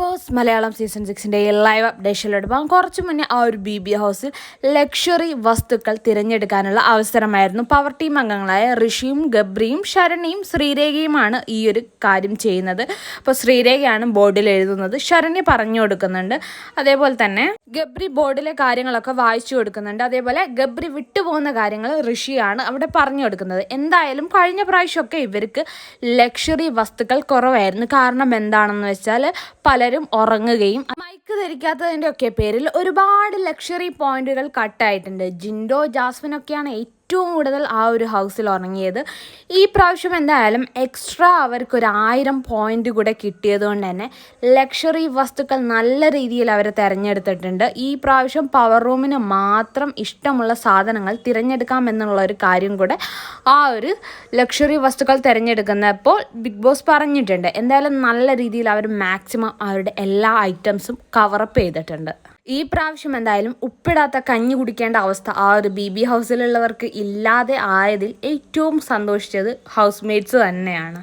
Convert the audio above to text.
Boss Malayalam season സിക്സിന്റെ live അപ്ഡേഷനിലോട്ട് പോകാം കുറച്ച് മുന്നേ ആ ഒരു ബി ബി ഹൗസിൽ ലക്ഷറി വസ്തുക്കൾ തിരഞ്ഞെടുക്കാനുള്ള അവസരമായിരുന്നു. പവർ ടീം അംഗങ്ങളായ ഋഷിയും ഗബ്രിയും ശരണിയും ശ്രീരേഖയുമാണ് ഈ ഒരു കാര്യം ചെയ്യുന്നത്. അപ്പോൾ ശ്രീരേഖയാണ് ബോർഡിൽ എഴുതുന്നത്. ശരണി പറഞ്ഞു കൊടുക്കുന്നുണ്ട്. അതേപോലെ തന്നെ ഗബ്രി ബോർഡിലെ കാര്യങ്ങളൊക്കെ വായിച്ചു കൊടുക്കുന്നുണ്ട്. അതേപോലെ ഗബ്രി വിട്ടുപോകുന്ന കാര്യങ്ങൾ ഋഷിയാണ് അവിടെ പറഞ്ഞു കൊടുക്കുന്നത്. എന്തായാലും കഴിഞ്ഞ പ്രാവശ്യമൊക്കെ ഇവർക്ക് ലക്ഷറി വസ്തുക്കൾ കുറവായിരുന്നു. കാരണം എന്താണെന്ന് വെച്ചാൽ പലരും ഉറങ്ങുകയും മൈക്ക് ധരിക്കാത്തതിന്റെ ഒക്കെ പേരിൽ ഒരുപാട് ലക്ഷറി പോയിന്റുകൾ കട്ടായിട്ടുണ്ട് ജിൻഡോ ജാസ്മിൻ ഒക്കെയാണ് ഏറ്റവും കൂടുതൽ ആ ഒരു ഹൗസിൽ ഉറങ്ങിയത്. ഈ പ്രാവശ്യം എന്തായാലും എക്സ്ട്രാ അവർക്ക് ഒരു ആയിരം പോയിന്റ് കൂടെ കിട്ടിയത് കൊണ്ട് തന്നെ ലക്ഷറി വസ്തുക്കൾ നല്ല രീതിയിൽ അവർ തിരഞ്ഞെടുത്തിട്ടുണ്ട്. ഈ പ്രാവശ്യം പവർ റൂമിന് മാത്രം ഇഷ്ടമുള്ള സാധനങ്ങൾ തിരഞ്ഞെടുക്കാം എന്നുള്ള ഒരു കാര്യം കൂടെ ആ ഒരു ലക്ഷറി വസ്തുക്കൾ തിരഞ്ഞെടുക്കുന്നപ്പോൾ ബിഗ് ബോസ് പറഞ്ഞിട്ടുണ്ട്. എന്തായാലും നല്ല രീതിയിൽ അവർ മാക്സിമം അവരുടെ എല്ലാ ഐറ്റംസും കവറപ്പ് ചെയ്തിട്ടുണ്ട്. ഈ പ്രാവശ്യം എന്തായാലും ഉപ്പിടാത്ത കഞ്ഞി കുടിക്കേണ്ട അവസ്ഥ ആ ഒരു ബി ബി ഹൗസിലുള്ളവർക്ക് ഇല്ലാതെ ആയതിൽ ഏറ്റവും സന്തോഷിച്ചത് ഹൗസ് മെയ്റ്റ്സ് തന്നെയാണ്.